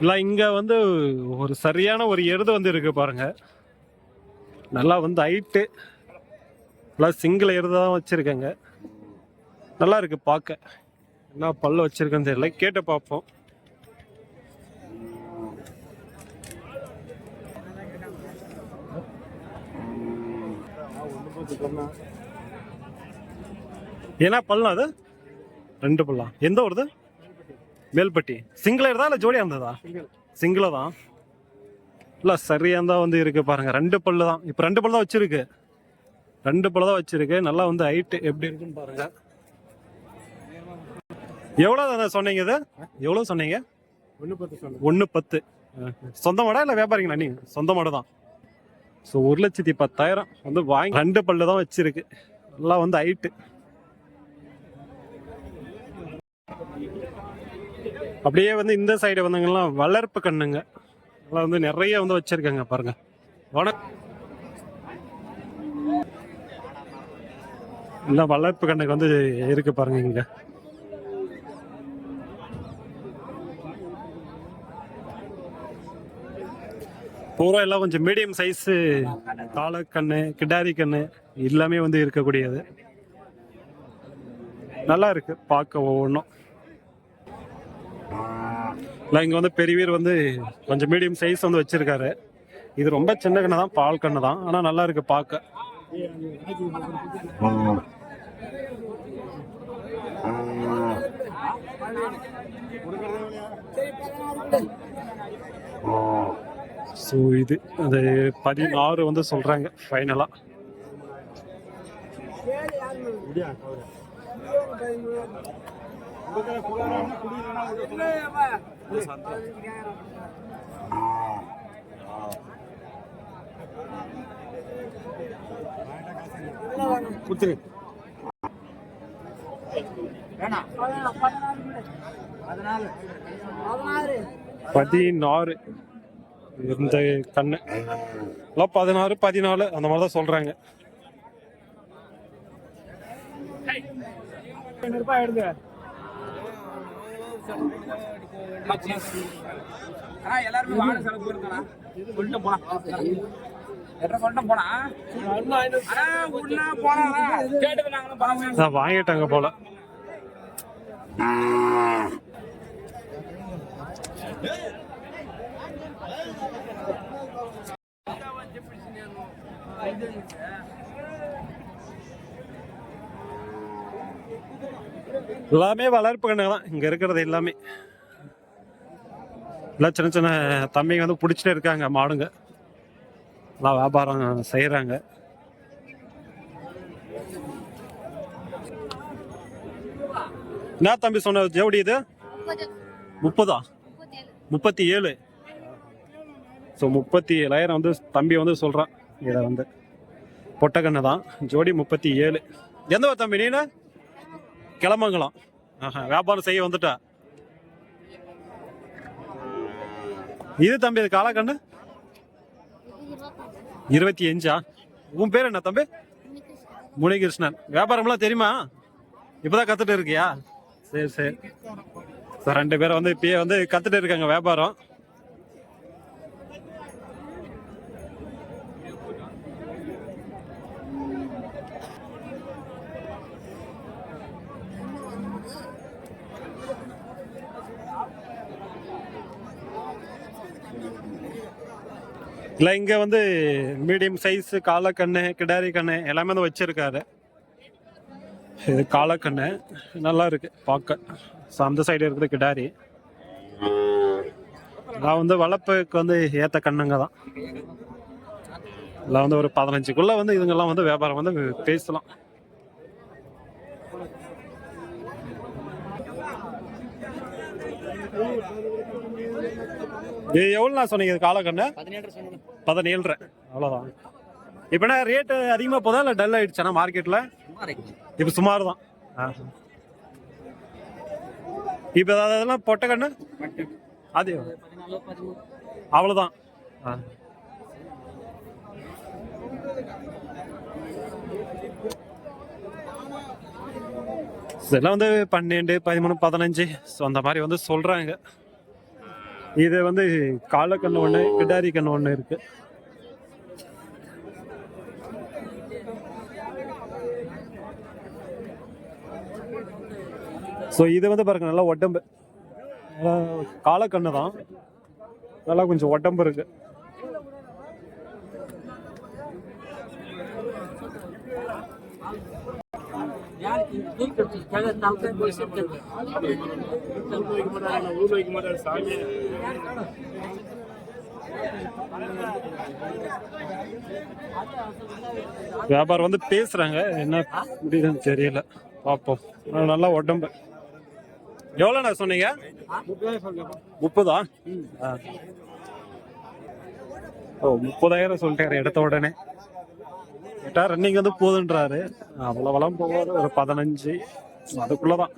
இல்லை இங்கே வந்து ஒரு சரியான ஒரு எருது வந்து இருக்கு பாருங்க. நல்லா வந்து ஹைட்டு நல்லா சிங்கிள் எருது தான் வச்சுருக்கேங்க. நல்லா இருக்கு பார்க்க. என்ன பல்லு வச்சுருக்கேன்னு தெரியல. கேட்டு பார்ப்போம். ஏன்னா பல்லாம் அது? ரெண்டு பல்லா? எந்த ஊருது மேல்பட்டி சிங்கிளா இருந்தா இல்லை ஜோடியா இருந்ததா? சிங்கிளா தான் இல்லை சரியா தான் வந்து இருக்கு பாருங்க. ரெண்டு பல்லு தான். இப்போ ரெண்டு பல்லு தான் வச்சிருக்கு. ரெண்டு பல்லு தான் வச்சிருக்கு. நல்லா வந்து ஹைட்டு எப்படி இருக்குன்னு பாருங்க. எவ்வளோ தானே சொன்னீங்க இது? எவ்வளோ சொன்னீங்க? ஒன்று பத்து ஒன்று பத்து. சொந்த மாடா இல்லை வியாபாரிங்களா நீங்க? சொந்த மாடு தான். ஸோ ஒரு லட்சத்தி பத்தாயிரம் வந்து வாங்கி ரெண்டு பல்லு தான் வச்சிருக்கு. நல்லா வந்து ஹைட்டு அப்படியே வந்து இந்த சைடு வந்தவங்கலாம் வளர்ப்பு கண்ணுங்க. அதெல்லாம் வந்து நிறைய வந்து வச்சிருக்காங்க பாருங்க. வணக்கம் எல்லாம் வளர்ப்பு கண்ணுக்கு வந்து இருக்கு பாருங்க இங்க. பூரா எல்லாம் கொஞ்சம் மீடியம் சைஸு தாளக்கண்ணு கிடாரி கண்ணு எல்லாமே வந்து இருக்கக்கூடியது. நல்லா இருக்கு பார்க்க ஒவ்வொன்றும். இல்லை இங்கே வந்து பெரியவீர் வந்து கொஞ்சம் மீடியம் சைஸ் வந்து வச்சுருக்காரு. இது ரொம்ப சின்ன கண்ணு தான் பால் கண்ணு தான். ஆனால் நல்லா இருக்கு பார்க்க ஸோ இது அது பதினாறு வந்து சொல்கிறாங்க ஃபைனலாக கொடுத்துரு பதினாறு. இந்த கண்ணு. எல்லாம் பதினாறு பதினாலு அந்த மாதிரி தான் சொல்றாங்க ரூபாய் ஆனா எல்லாருமே வாங்க செலவு போயிருக்கானா சொல்லிட்டு போனா எത്ര சொல்லிட்டு போனா ஆனா உள்ள போனா கேட்டது நாங்களும் பணம் நான் வாங்கிட்டாங்க போல எல்லாமே வளர்ப்பு கண்ணுங்க தான் இங்க இருக்கிறது எல்லாமே. எல்லாம் சின்ன சின்ன தம்பிங்க வந்து பிடிச்சிட்டே இருக்காங்க மாடுங்க. எல்லாம் வியாபாரம் செய்யறாங்க என்ன தம்பி சொன்ன ஜோடி இது? முப்பதா? முப்பத்தி ஏழு ஸோ முப்பத்தி ஏழாயிரம் வந்து தம்பி வந்து சொல்கிறான் இதை வந்து. பொட்டக்கண்ணு தான் ஜோடி முப்பத்தி ஏழு எந்த ஒரு தம்பி நீனா? கிளம்பங்களாம் வியாபாரம் செய்ய வந்துட்டா. இது தம்பி இது காலக்கண்ணு இருபத்தி அஞ்சா? உன் பேர் என்ன தம்பி? முனிகிருஷ்ணன். வியாபாரம்லாம் தெரியுமா? இப்போதான் கத்துட்டு இருக்கியா? சரி சரி. சார் ரெண்டு பேரும் வந்து இப்பயே வந்து கத்துட்டு இருக்காங்க வியாபாரம். இல்லை இங்கே வந்து மீடியம் சைஸ் காலக்கண்ணு கிடாரி கண்ணு எல்லாமே வந்து வச்சுருக்காரு. இது காலக்கண்ணு. நல்லா இருக்கு பார்க்க ஸோ அந்த சைடு இருக்குது கிடாரி. நான் வந்து வளர்ப்புக்கு வந்து ஏற்ற கண்ணுங்க தான். இல்லை வந்து ஒரு பதினஞ்சுக்குள்ளே வந்து இதுங்கெல்லாம் வந்து வியாபாரம் வந்து பேசலாம். இது எவ்வளோண்ணா சொன்னீங்க? இது காலக்கண்ணு? பதினேழு சொன்னேன் பதினேழு அவ்வளோதான் இப்போ என்ன ரேட்டு அதிகமாக போதா இல்லை டல் ஆயிடுச்சாண்ணா மார்க்கெட்டில் இப்போ சுமார் தான் இப்போ அதெல்லாம் பொட்டக்கண்ணு அது அவ்வளோதான் ஆ. இதெல்லாம் வந்து பன்னெண்டு பதிமூணு பதினஞ்சு ஸோ அந்த மாதிரி வந்து சொல்கிறாங்க இது வந்து காலக்கண்ணு ஒன்று கிடாரி கண்ணு ஒன்று இருக்கு. ஸோ இது வந்து பாருங்க நல்லா உடம்பு நல்லா காலக்கண்ணு தான் நல்லா கொஞ்சம் உடம்பு வியாபாரம் வந்து பேசுறாங்க. என்ன முடியுதுன்னு தெரியல. பார்ப்போம் நல்லா உடம்பு. எவ்வளோண்ணா சொன்னீங்க? முப்பதா? ஓ முப்பதாயிரம் சொல்லிட்டேன் எடுத்த உடனே. கரெக்டாக ரன்னிங் வந்து போதுன்றாரு. அவ்வளோ வளம் போவார். ஒரு பதினஞ்சு. அதுக்குள்ளதான்.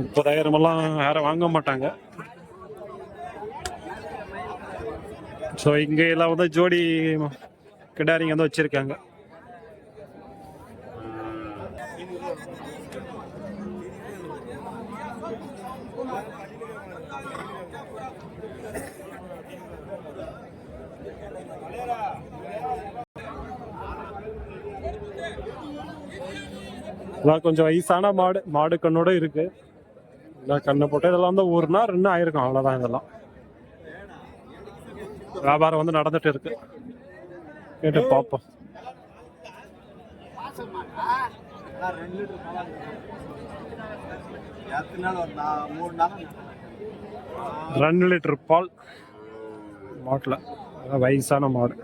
முப்பதாயிரம் எல்லாம் யாரும் வாங்க மாட்டாங்க. ஸோ இங்க எல்லாம் வந்து ஜோடி கிடாரிங்க வந்து வச்சிருக்காங்க. இதெல்லாம் கொஞ்சம் வயசான மாடு மாடு கண்ணோட இருக்கு. இதெல்லாம் கண்ணை போட்டு இதெல்லாம் வந்து ஒரு நாள் ரெண்டு ஆயிருக்கும். அவ்வளோதான் இதெல்லாம். வியாபாரம் வந்து நடந்துட்டு இருக்கு. கேட்டு பார்ப்போம் ரெண்டு லிட்டர் பால். மாட்டில் வயசான மாடு.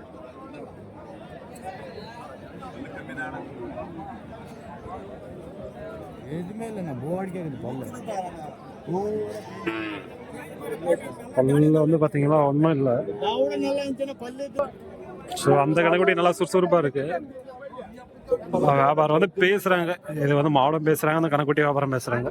எதுவுமே இல்லைண்ணா போவாடி கேட்குது பல்ல. பல்லில் வந்து பார்த்தீங்கன்னா ஒன்றும் இல்லை. ஸோ அந்த கடைக்குட்டி நல்லா சுறுசுறுப்பாக இருக்கு. வியாபாரம் வந்து பேசுறாங்க. இது வந்து மாவட்டம் பேசுறாங்க அந்த கணக்குட்டி வியாபாரம் பேசுறாங்க.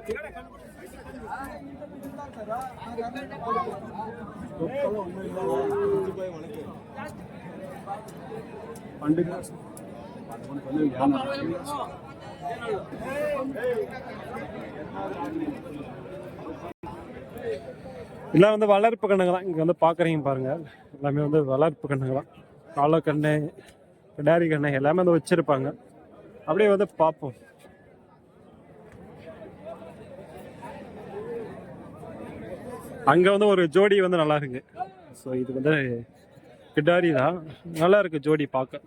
எல்லாம் வந்து வளர்ப்பு கண்ணுங்க தான் இங்கே வந்து பார்க்குறீங்க பாருங்கள் எல்லாமே வந்து வளர்ப்பு கண்ணுங்க தான் காலக்கண்ணு கிடாரி கண்ணு எல்லாமே வந்து வச்சுருப்பாங்க. அப்படியே வந்து பார்ப்போம். அங்கே வந்து ஒரு ஜோடி வந்து நல்லா இருக்கு. ஸோ இது வந்து கிடாரி தான். நல்லா இருக்கு ஜோடி பார்க்க.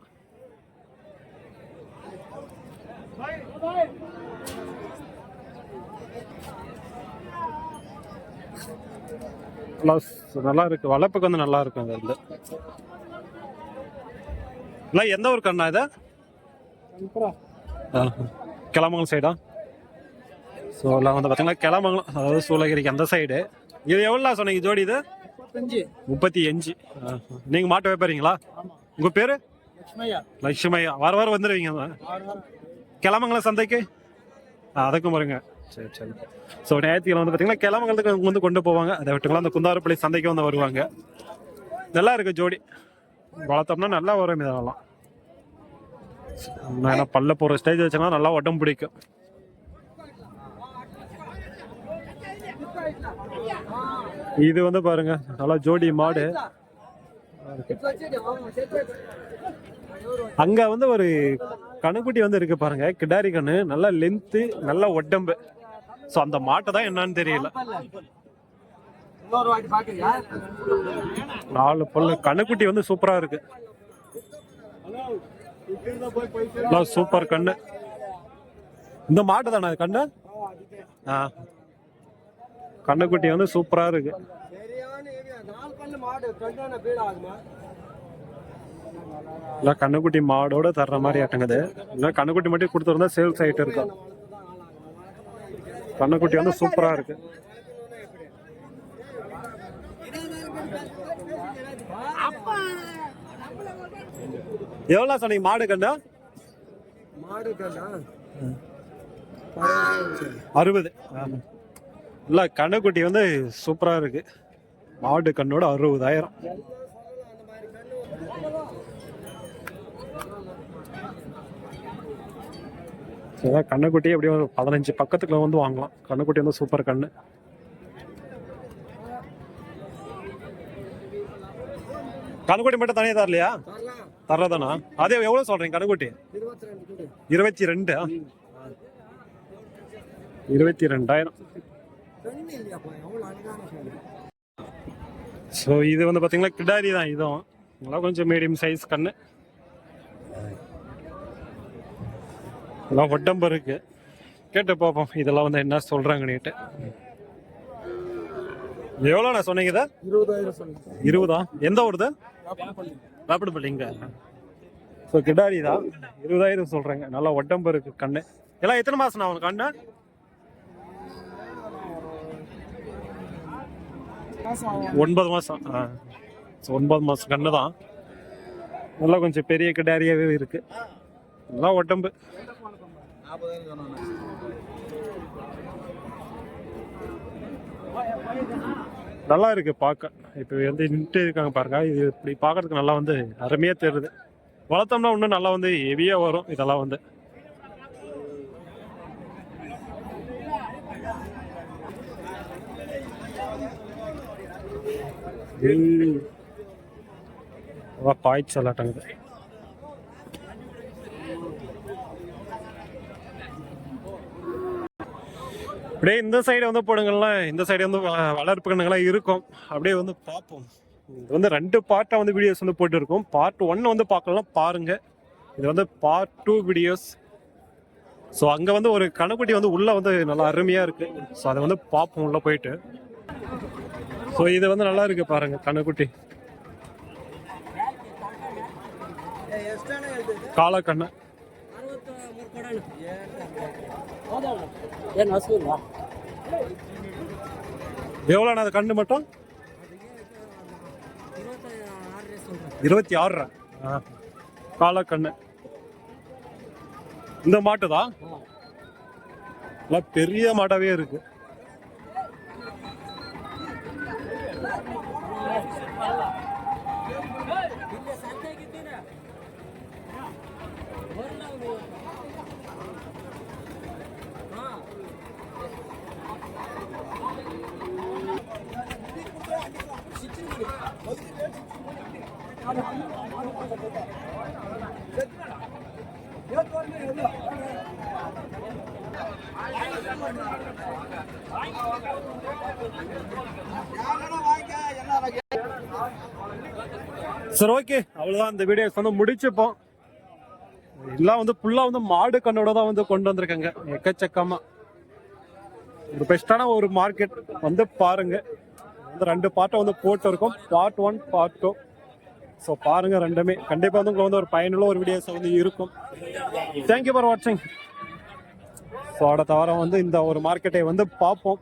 நல்லா ஸ்- நல்லா இருக்கு. வளர்ப்புக்கு வந்து நல்லா இருக்கும் வந்து இல்லை எந்த ஒரு கண்ணா இது. கிளமங்கலம் சைடா ஸோ எல்லாம் வந்து பார்த்தீங்கன்னா கிளமங்கலம் அதாவது சூளகிரிக்கு அந்த சைடு இது எவ்வளோ சொன்னீங்க? ஜோடி இது? முப்பத்தி அஞ்சு. ஆஹா. நீங்க மாட்டு வைப்பாருங்களா உங்க பேரு? லட்சுமையா. லட்சுமையா. வார வாரம் வந்துடுவீங்க கிளமங்கலம் சந்தைக்கு? அதுக்கும் வருங்க சரி சரி. ஸோ ஞாயிற்றுக்கிழமை வந்து பார்த்தீங்கன்னா கிளமங்கலத்துக்கு வந்து கொண்டு போவாங்க. அதை விட்டுங்களா அந்த குந்தாரப்பள்ளி சந்தைக்கு வந்து வருவாங்க. நல்லா இருக்குது ஜோடி. வளர்த்தோம்னா நல்லா வரும் இதெல்லாம். ஏன்னா பல்ல போகிற ஸ்டேஜ் வச்சோம்னா நல்லா உடம்பு பிடிக்கும். இது வந்து பாருங்க நல்லா ஜோடி மாடு. அங்க வந்து ஒரு கணுக்குட்டி வந்து இருக்கு பாருங்க. கிடாரி கண்ணு நல்ல லென்த்து நல்ல உடம்பு ஸோ அந்த மாட்டை தான் என்னன்னு தெரியல. நாலு பல்லு. கண்ணுக்குட்டி வந்து சூப்பரா இருக்கு. சூப்பர் கண்ணு. இந்த மாட்டு தானே கண்ணு? ஆ. கண்ணுக்குட்டி வந்து சூப்பரா இருக்கு சரியான ஏரியா நாலு பல்லு மாடு ரெண்டான பீடு ஆகுமா இல்லை கண்ணுக்குட்டி மாடோட தர்ற மாதிரி ஆட்டுங்குது. இல்லை கண்ணுக்குட்டி மட்டும் கொடுத்துருந்தா சேல்ஸ் ஆகிட்டு இருக்கும் கண்ணுக்குட்டி வந்து சூப்பரா இருக்கு. எவ்வளோ சொன்னீங்க மாடு கண்ணு? மாடு கண்ணா? அறுபது. இல்லை கண்ணுக்குட்டி வந்து சூப்பரா இருக்கு. மாடு கண்ணோட அறுபதாயிரம். இதுதான் கண்ணுக்குட்டியே எப்படியும் ஒரு பதினஞ்சு பக்கத்துக்குள்ள வந்து வாங்கலாம். கண்ணக்குட்டி வந்து சூப்பர் கண்ணு. கண்ணுக்குட்டி மட்டும் தனியாக தரலையா? தரலதானா அதே எவ்வளோ சொல்கிறீங்க கண்ணுக்குட்டி? இருபத்தி ரெண்டு. இருபத்தி ரெண்டாயிரம். ஸோ இது வந்து பார்த்தீங்கன்னா கிடாரி தான் இதுவும். நல்லா கொஞ்சம் மீடியம் சைஸ் கண்ணு. எல்லாம் ஒட்டம்பு இருக்கு கேட்டு பார்ப்போம் இதெல்லாம் வந்து என்ன சொல்றாங்கன்னுட்டு. எவ்வளோண்ணா சொன்னீங்க இதை? இருபதாயிரம் சொல்லுங்க இருபதா? எந்த ஊருது? வேப்படப்பள்ளிங்க ஸோ கிடாரி தான். இருபதாயிரம் சொல்றாங்க. நல்லா ஒட்டம்பு இருக்கு கண்ணு. எல்லாம் எத்தனை மாசம் அவனுக்கு கண்ணு? ஒன்பது மாசம். ஆ. ஸோ ஒன்பது மாசம் கண்ணு தான். நல்லா கொஞ்சம் பெரிய கிடாரியாவே இருக்கு. நல்லா உடம்பு நல்லா இருக்கு பார்க்க. இப்போ வந்து நின்று இருக்காங்க பாருங்க. இது இப்படி பார்க்கறதுக்கு நல்லா வந்து அருமையாக தெரியுது. வளர்த்தோம்னா இன்னும் நல்லா வந்து ஹெவியாக வரும் இதெல்லாம் வந்து. ஏய். அப்படியே இந்த சைடு வந்து போடுங்கள்லாம் இந்த சைடு வந்து வளர்ப்பு கண்ணுங்களாம் இருக்கும். அப்படியே வந்து பார்ப்போம். இது வந்து ரெண்டு பார்ட்டாக வந்து வீடியோஸ் வந்து போட்டுருக்கோம். பார்ட் ஒன்று வந்து பார்க்கலாம். பாருங்கள் இது வந்து பார்ட் டூ வீடியோஸ் ஸோ அங்கே வந்து ஒரு கணக்குட்டி வந்து உள்ளே வந்து நல்லா அருமையாக இருக்குது ஸோ அதை வந்து பார்ப்போம். உள்ளே போயிட்டு. ஸோ இது வந்து நல்லா இருக்குது பாருங்கள் கணக்குட்டி காலக்கண்ணை. ಏನು ಹಸು ಇಲ್ಲ எவ்வளோண்ணா அது கண்ணு மட்டும் ಇವತ್ತು ಆರು சொல்கிறேன் இருபத்தி ஆறு காலக்கண்ணு இந்த மாட்டுதா நல்லா பெரிய மாட்டாவே இருக்கு சரி ஓகே அவ்வளோதான் இந்த வீடியோஸ் வந்து முடிச்சுப்போம். எல்லாம் வந்து ஃபுல்லாக வந்து மாடு கண்ணோட தான் வந்து கொண்டு வந்திருக்காங்க. எக்கச்சக்கமாக ஒரு பெஸ்ட்டான ஒரு மார்க்கெட் வந்து பாருங்க. வந்து ரெண்டு பார்ட்டை வந்து போட்டு இருக்கோம் part one part two so பாருங்கள் ரெண்டுமே. கண்டிப்பாக வந்து உங்களுக்கு வந்து ஒரு பயனுள்ள ஒரு வீடியோஸ் வந்து இருக்கும். தேங்க்யூ ஃபார் வாட்சிங் ஸோ அடுத்த வாரம் வந்து இந்த ஒரு மார்க்கெட்டை வந்து பார்ப்போம்.